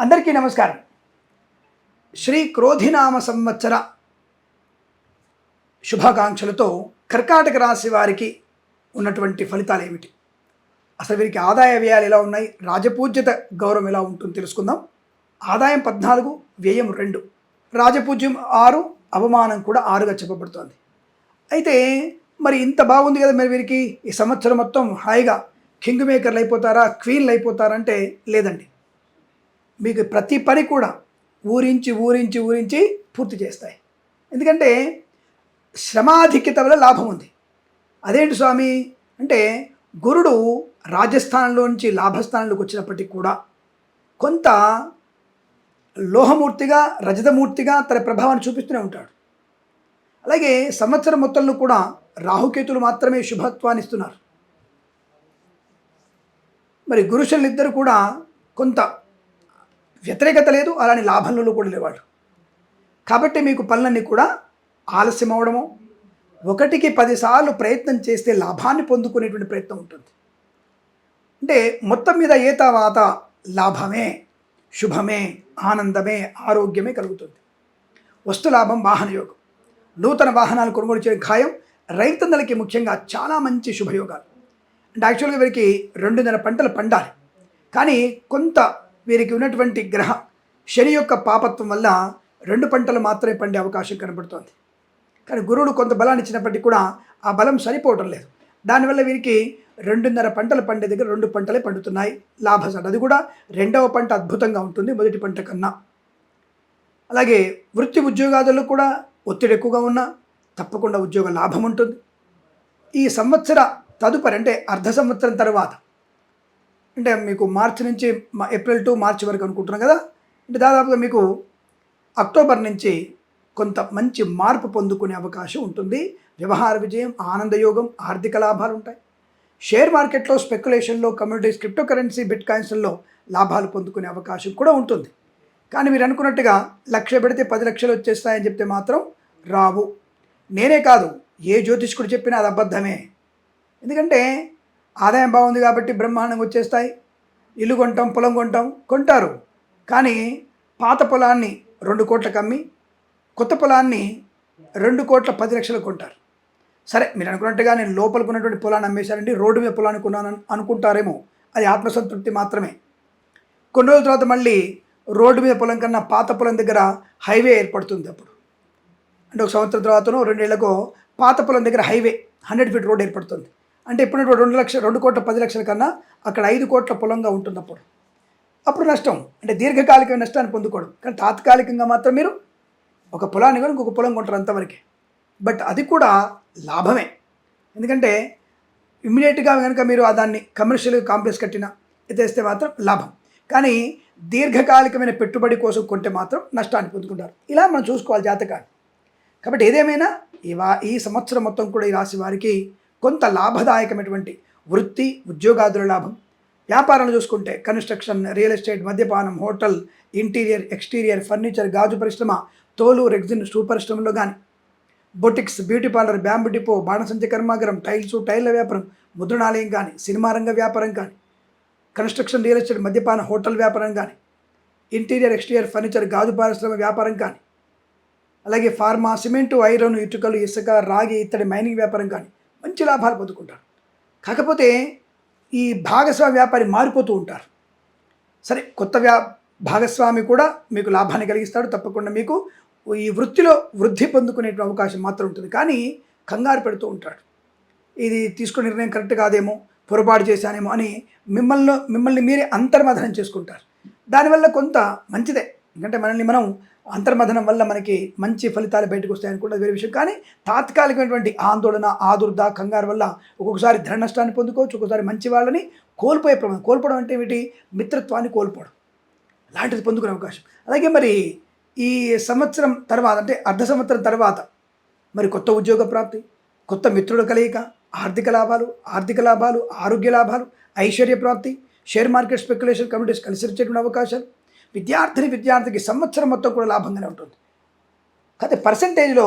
అందరికీ నమస్కారం. శ్రీ క్రోధినామ సంవత్సర శుభాకాంక్షలతో కర్కాటక రాశి వారికి ఉన్నటువంటి ఫలితాలు ఏమిటి? అసలు వీరికి ఆదాయ వ్యయాలు ఎలా ఉన్నాయి? రాజపూజ్యత గౌరవం ఎలా ఉంటుందో తెలుసుకుందాం. ఆదాయం పద్నాలుగు వ్యయం రెండు. రాజపూజ్యం ఆరు అవమానం కూడా ఆరుగా చెప్పబడుతోంది. అయితే మరి ఇంత బాగుంది కదా మరి వీరికి? ఈ సంవత్సరం మొత్తం హాయిగా కింగ్ మేకర్లు అయిపోతారా? క్వీన్లు అయిపోతారా అంటే లేదండి. మీకు ప్రతి పని కూడా ఊరించి ఊరించి ఊరించి పూర్తి చేస్తాయి. ఎందుకంటే శ్రమాధిక్యత వల్ల లాభం ఉంది. అదేంటి స్వామి? అంటే గురుడు రాజస్థానంలో నుంచి లాభస్థానంలోకి వచ్చినప్పటికీ కూడా కొంత లోహమూర్తిగా రజతమూర్తిగా తన ప్రభావాన్ని చూపిస్తూనే ఉంటాడు. అలాగే సంవత్సరం మొత్తంలో కూడా రాహుకేతులు మాత్రమే శుభత్వాన్ని ఇస్తున్నారు. మరి గురుషులు ఇద్దరు కూడా కొంత వ్యతిరేకత లేదు అలానే లాభంలో కూడా లేవాడు కాబట్టి మీకు పనులన్నీ కూడా ఆలస్యం అవడము ఒకటికి పదిసార్లు ప్రయత్నం చేస్తే లాభాన్ని పొందుకునేటువంటి ప్రయత్నం ఉంటుంది. అంటే మొత్తం మీద ఏ తర్వాత లాభమే శుభమే ఆనందమే ఆరోగ్యమే కలుగుతుంది. వస్తు లాభం వాహన యోగం. నూతన వాహనాలు కొనుగోలు చేయడం ఖాయం. రైతన్నలకి ముఖ్యంగా చాలా మంచి శుభయోగాలు. అంటే యాక్చువల్గా వీరికి రెండున్నర పంటలు పండాలి. కానీ కొంత వీరికి ఉన్నటువంటి గ్రహ శని యొక్క పాపత్వం వల్ల రెండు పంటలు మాత్రమే పండే అవకాశం కనబడుతోంది. కానీ గురువుడు కొంత బలాన్ని ఇచ్చినప్పటికీ కూడా ఆ బలం సరిపోవటం లేదు. దానివల్ల వీరికి రెండున్నర పంటలు పండే దగ్గర రెండు పంటలే పండుతున్నాయి. లాభసట అది కూడా రెండవ పంట అద్భుతంగా ఉంటుంది మొదటి పంట కన్నా. అలాగే వృత్తి ఉద్యోగాదులు కూడా ఒత్తిడి ఎక్కువగా ఉన్నా తప్పకుండా ఉద్యోగ లాభం ఉంటుంది. ఈ సంవత్సర తదుపరి అంటే అర్ధ సంవత్సరం తర్వాత అంటే మీకు మార్చి నుంచి ఏప్రిల్ టు మార్చి వరకు అనుకుంటున్నాం కదా? అంటే దాదాపుగా మీకు అక్టోబర్ నుంచి కొంత మంచి మార్పు పొందుకునే అవకాశం ఉంటుంది. వ్యవహార విజయం ఆనందయోగం ఆర్థిక లాభాలు ఉంటాయి. షేర్ మార్కెట్లో స్పెక్యులేషన్లో కమ్యూనిటీస్ క్రిప్టో కరెన్సీ బిట్ కాయిన్స్లో లాభాలు పొందుకునే అవకాశం కూడా ఉంటుంది. కానీ మీరు అనుకున్నట్టుగా లక్ష పెడితే పది లక్షలు వచ్చేస్తాయని చెప్తే మాత్రం రావు. నేనే కాదు ఏ జ్యోతిష్కుడు చెప్పినా అది అబద్ధమే. ఎందుకంటే ఆదాయం బాగుంది కాబట్టి బ్రహ్మాండంగా వచ్చేస్తాయి. ఇల్లు కొంటాం పొలం కొంటాం కొంటారు. కానీ పాత పొలాన్ని రెండు కోట్లకు అమ్మి కొత్త పొలాన్ని రెండు కోట్ల పది లక్షలు కొంటారు. సరే మీరు అనుకున్నట్టుగా నేను లోపలికి ఉన్నటువంటి పొలాన్ని అమ్మేశానండి రోడ్డు మీద పొలాన్ని కొన్నాను అనుకుంటారేమో. అది ఆత్మసంతృప్తి మాత్రమే. కొన్ని రోజుల తర్వాత మళ్ళీ రోడ్డు మీద పొలం కన్నా పాత పొలం దగ్గర హైవే ఏర్పడుతుంది అప్పుడు. అంటే ఒక సంవత్సరం తర్వాతనో రెండేళ్ళకో పాత పొలం దగ్గర హైవే హండ్రెడ్ ఫీట్ రోడ్ ఏర్పడుతుంది. అంటే ఇప్పుడు రెండు లక్షల రెండు కోట్ల పది లక్షల కన్నా అక్కడ ఐదు కోట్ల పొలంగా ఉంటుంది అప్పుడు అప్పుడు నష్టం. అంటే దీర్ఘకాలిక నష్టాన్ని పొందుకోవడం. కానీ తాత్కాలికంగా మాత్రం మీరు ఒక పొలాన్ని కూడా ఇంకొక పొలం కొంటారు అంతవరకే. బట్ అది కూడా లాభమే. ఎందుకంటే ఇమ్మీడియట్గా కనుక మీరు ఆ దాన్ని కమర్షియల్ కాంప్లెక్స్ కట్టినా ఎత్తేస్తే మాత్రం లాభం. కానీ దీర్ఘకాలికమైన పెట్టుబడి కోసం కొంటే మాత్రం నష్టాన్ని పొందుకుంటారు. ఇలా మనం చూసుకోవాలి జాతకాన్ని. కాబట్టి ఏదేమైనా ఈ వా ఈ సంవత్సరం మొత్తం కూడా ఈ రాశి వారికి కొంత లాభదాయకమైనటువంటి వృత్తి ఉద్యోగాదుల లాభం. వ్యాపారాలు చూసుకుంటే కన్స్ట్రక్షన్ రియల్ ఎస్టేట్ మద్యపానం హోటల్ ఇంటీరియర్ ఎక్స్టీరియర్ ఫర్నిచర్ గాజు పరిశ్రమ తోలు రెగ్జిన్ షూ పరిశ్రమలో కానీ boutiques beauty parlour bamboo depot బాణసంచి కర్మాగారం టైల్స్ టైల్ల వ్యాపారం ముద్రణాలయం కానీ సినిమా రంగ వ్యాపారం కానీ కన్స్ట్రక్షన్ రియల్ ఎస్టేట్ మద్యపాన హోటల్ వ్యాపారం కానీ ఇంటీరియర్ ఎక్స్టీరియర్ ఫర్నిచర్ గాజు పరిశ్రమ వ్యాపారం కానీ అలాగే ఫార్మా సిమెంటు ఐరన్ ఇటుకలు ఇసుక రాగి ఇత్తడి మైనింగ్ వ్యాపారం కానీ మంచి లాభాలు పొందుకుంటారు. కాకపోతే ఈ భాగస్వామి వ్యాపారి మారిపోతూ ఉంటారు. సరే కొత్త వ్యా భాగస్వామి కూడా మీకు లాభాన్ని కలిగిస్తాడు. తప్పకుండా మీకు ఈ వృత్తిలో వృద్ధి పొందుకునే అవకాశం మాత్రం ఉంటుంది. కానీ కంగారు పెడుతూ ఉంటాడు. ఇది తీసుకునే నిర్ణయం కరెక్ట్ కాదేమో పొరపాటు చేశానేమో అని మిమ్మల్ని మిమ్మల్ని మీరే అంతర్మథనం చేసుకుంటారు. దానివల్ల కొంత మంచిదే. ఎందుకంటే మనల్ని మనం అంతర్మథనం వల్ల మనకి మంచి ఫలితాలు బయటకు వస్తాయని కూడా వేరే విషయం. కానీ తాత్కాలికమైనటువంటి ఆందోళన ఆదుర్ద కంగారు వల్ల ఒక్కొక్కసారి ధన నష్టాన్ని పొందుకోవచ్చు ఒక్కొక్కసారి మంచి వాళ్ళని కోల్పోయే ప్రమాదం కోల్పోవడం అంటే ఏమిటి? మిత్రత్వాన్ని కోల్పోవడం. లాంటిది పొందుకునే అవకాశం. అలాగే మరి ఈ సంవత్సరం తర్వాత అంటే అర్ధ సంవత్సరం తర్వాత మరి కొత్త ఉద్యోగ ప్రాప్తి కొత్త మిత్రుల కలయిక ఆర్థిక లాభాలు ఆర్థిక లాభాలు ఆరోగ్య లాభాలు ఐశ్వర్య ప్రాప్తి షేర్ మార్కెట్ స్పెక్యులేషన్ కమిటీస్ కలిసి వచ్చేటువంటి అవకాశాలు విద్యార్థిని విద్యార్థికి సంవత్సరం మొత్తం కూడా లాభంగానే ఉంటుంది. కాకపోతే పర్సంటేజ్లో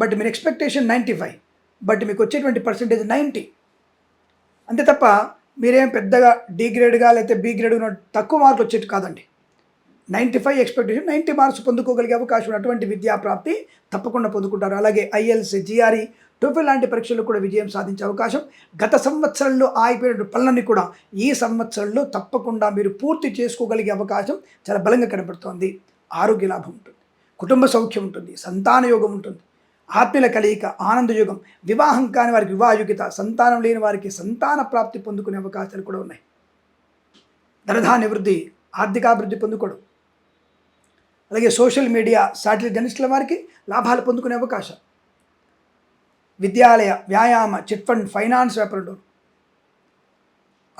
బట్ మీరు ఎక్స్పెక్టేషన్ నైంటీ ఫైవ్ బట్ మీకు వచ్చేటువంటి పర్సంటేజ్ నైంటీ అంతే తప్ప మీరేం పెద్దగా డి గ్రేడ్గా లేకపోతే బి గ్రేడ్ తక్కువ మార్కులు వచ్చేట్టు కాదండి. Ninety five expectation ninety marks పొందుకోగలిగే అవకాశం ఉన్నటువంటి విద్యా ప్రాప్తి తప్పకుండా పొందుకుంటారు. అలాగే ఐఎల్స్ జిఆర్ఈ టోఫెల్ లాంటి పరీక్షల్లో కూడా విజయం సాధించే అవకాశం గత సంవత్సరంలో ఆగిపోయిన పనులన్నీ కూడా ఈ సంవత్సరంలో తప్పకుండా మీరు పూర్తి చేసుకోగలిగే అవకాశం చాలా బలంగా కనబడుతోంది. ఆరోగ్య లాభం ఉంటుంది. కుటుంబ సౌఖ్యం ఉంటుంది. సంతాన యోగం ఉంటుంది. ఆత్మీయుల కలయిక ఆనందయోగం వివాహం కాని వారికి వివాహయుగిత సంతానం లేని వారికి సంతాన ప్రాప్తి పొందుకునే అవకాశాలు కూడా ఉన్నాయి. ధనధాన్య వృద్ధి ఆర్థికాభివృద్ధి పొందుకోవడం అలాగే సోషల్ మీడియా శాటిలైట్ జర్నలిస్టుల వారికి లాభాలు పొందుకునే అవకాశం. విద్యాలయ వ్యాయామ చిట్ ఫండ్ ఫైనాన్స్ వ్యాపారంలో.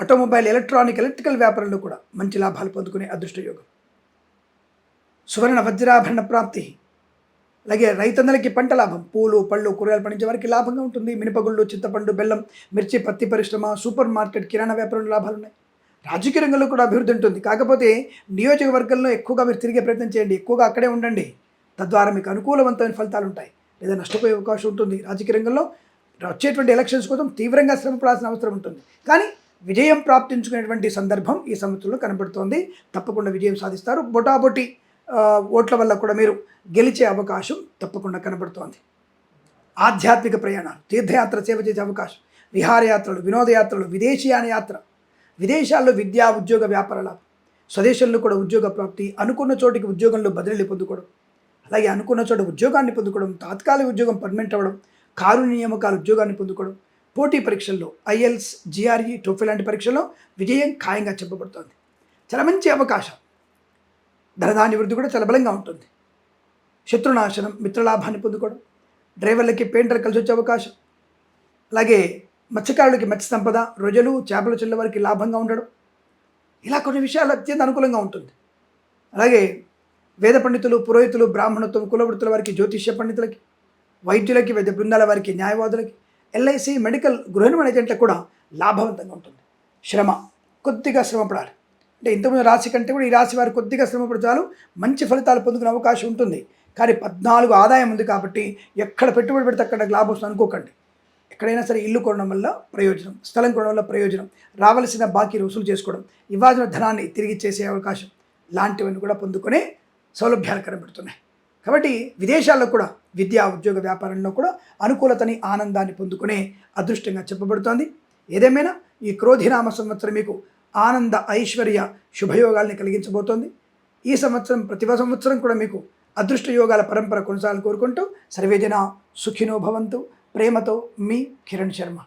ఆటోమొబైల్ ఎలక్ట్రానిక్ ఎలక్ట్రికల్ వ్యాపారంలో కూడా మంచి లాభాలు పొందుకునే అదృష్టయోగం సువర్ణ వజ్రాభరణ ప్రాప్తి. అలాగే రైతన్నలకి పంట లాభం. పూలు పళ్ళు కూరగాయలు పండించే వారికి లాభంగా ఉంటుంది. మినపగుళ్ళు చింతపండు బెల్లం మిర్చి పత్తి పరిశ్రమ సూపర్ మార్కెట్ కిరాణా వ్యాపారంలో లాభాలు ఉన్నాయి. రాజకీయ రంగంలో కూడా అభివృద్ధి ఉంటుంది. కాకపోతే నియోజకవర్గంలో ఎక్కువగా మీరు తిరిగే ప్రయత్నం చేయండి. ఎక్కువగా అక్కడే ఉండండి. తద్వారా మీకు అనుకూలవంతమైన ఫలితాలు ఉంటాయి. లేదా నష్టపోయే అవకాశం ఉంటుంది. రాజకీయ రంగంలో వచ్చేటువంటి ఎలక్షన్స్ కోసం తీవ్రంగా శ్రమ పడాల్సిన అవసరం ఉంటుంది. కానీ విజయం ప్రాప్తించుకునేటువంటి సందర్భం ఈ సంవత్సరంలో కనబడుతోంది. తప్పకుండా విజయం సాధిస్తారు. బొటాబొటి ఓట్ల వల్ల కూడా మీరు గెలిచే అవకాశం తప్పకుండా కనబడుతోంది. ఆధ్యాత్మిక ప్రయాణాలు తీర్థయాత్ర సేవ చేసే అవకాశం విహారయాత్రలు వినోదయాత్రలు విదేశీయాన యాత్ర విదేశాల్లో విద్యా ఉద్యోగ వ్యాపార లాభం స్వదేశంలో కూడా ఉద్యోగ ప్రాప్తి అనుకున్న చోటికి ఉద్యోగంలో బదిలీ పొందుకోవడం అలాగే అనుకున్న చోట ఉద్యోగాన్ని పొందుకోవడం తాత్కాలిక ఉద్యోగం పర్మనెంట్ అవ్వడం కారు నియామకాల ఉద్యోగాన్ని పొందుకోవడం పోటీ పరీక్షల్లో ఐఎల్స్ జిఆర్ఈ టోఫీ లాంటి పరీక్షల్లో విజయం ఖాయంగా చెప్పబడుతోంది. చాలా మంచి అవకాశం. ధనధాన్య వృద్ధి కూడా చాలా బలంగా ఉంటుంది. శత్రునాశనం మిత్రలాభాన్ని పొందుకోవడం డ్రైవర్లకి పెయింటర్ కలిసి వచ్చే అవకాశం. అలాగే మత్స్యకారులకి మత్స్య సంపద రొజలు చేపలు చెల్ల వారికి లాభంగా ఉండడం. ఇలా కొన్ని విషయాలు అత్యంత అనుకూలంగా ఉంటుంది. అలాగే వేద పండితులు పురోహితులు బ్రాహ్మణత్వం కులవృత్తుల వారికి జ్యోతిష్య పండితులకి వైద్యులకి వైద్య బృందాల వారికి న్యాయవాదులకి ఎల్ఐసి మెడికల్ గృహ నిర్మాణ ఏజెంట్లకు కూడా లాభవంతంగా ఉంటుంది. శ్రమ కొద్దిగా శ్రమ పడాలి. అంటే ఇంతకుముందు రాశి కంటే కూడా ఈ రాశి వారు కొద్దిగా శ్రమపడి చాలు మంచి ఫలితాలు పొందుకునే అవకాశం ఉంటుంది. కానీ పద్నాలుగు ఆదాయం ఉంది కాబట్టి ఎక్కడ పెట్టుబడి పెడితే అక్కడ లాభం వస్తుంది అనుకోకండి. ఎక్కడైనా సరే ఇల్లు కొనడం వల్ల ప్రయోజనం స్థలం కొనడం వల్ల ప్రయోజనం రావలసిన బాకీలు వసూలు చేసుకోవడం ఇవ్వాల్సిన ధనాన్ని తిరిగి చేసే అవకాశం లాంటివన్నీ కూడా పొందుకునే సౌలభ్యాలు కనబడుతున్నాయి. కాబట్టి విదేశాల్లో కూడా విద్యా ఉద్యోగ వ్యాపారంలో కూడా అనుకూలతని ఆనందాన్ని పొందుకునే అదృష్టంగా చెప్పబడుతోంది. ఏదేమైనా ఈ క్రోధినామ సంవత్సరం మీకు ఆనంద ఐశ్వర్య శుభయోగాల్ని కలిగించబోతోంది. ఈ సంవత్సరం ప్రతి సంవత్సరం కూడా మీకు అదృష్ట యోగాల పరంపర కొనసాగాలని కోరుకుంటూ సర్వేజన సుఖినో భవంతు. ప్రేమతో మీ కిరణ్ శర్మ.